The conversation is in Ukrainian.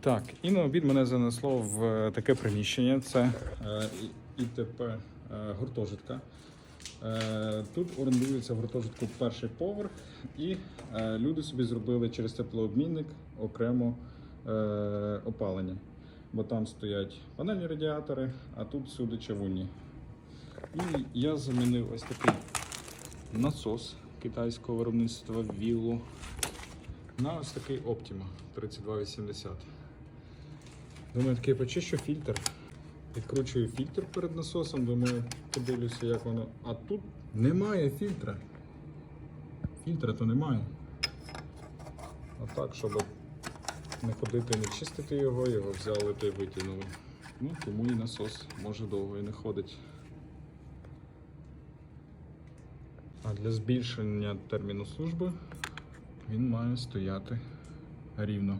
Так, і на обід мене занесло в е, таке приміщення. Це е, ІТП е, гуртожитка. Е, Тут орендується в гуртожитку перший поверх, і е, люди собі зробили через теплообмінник окремо е, опалення. Бо там стоять панельні радіатори, а тут всюди чавунні. І я замінив ось такий насос китайського виробництва Віллу на ось такий Optima 3280. Думаю, такий почищу фільтр. Відкручую фільтр перед насосом, думаю, подивлюся, як воно. А тут немає фільтра. Фільтра то немає. А так, щоб не ходити, не чистити його, його взяли та й витягнули. Ну, тому і насос може довго і не ходить. А для збільшення терміну служби він має стояти рівно.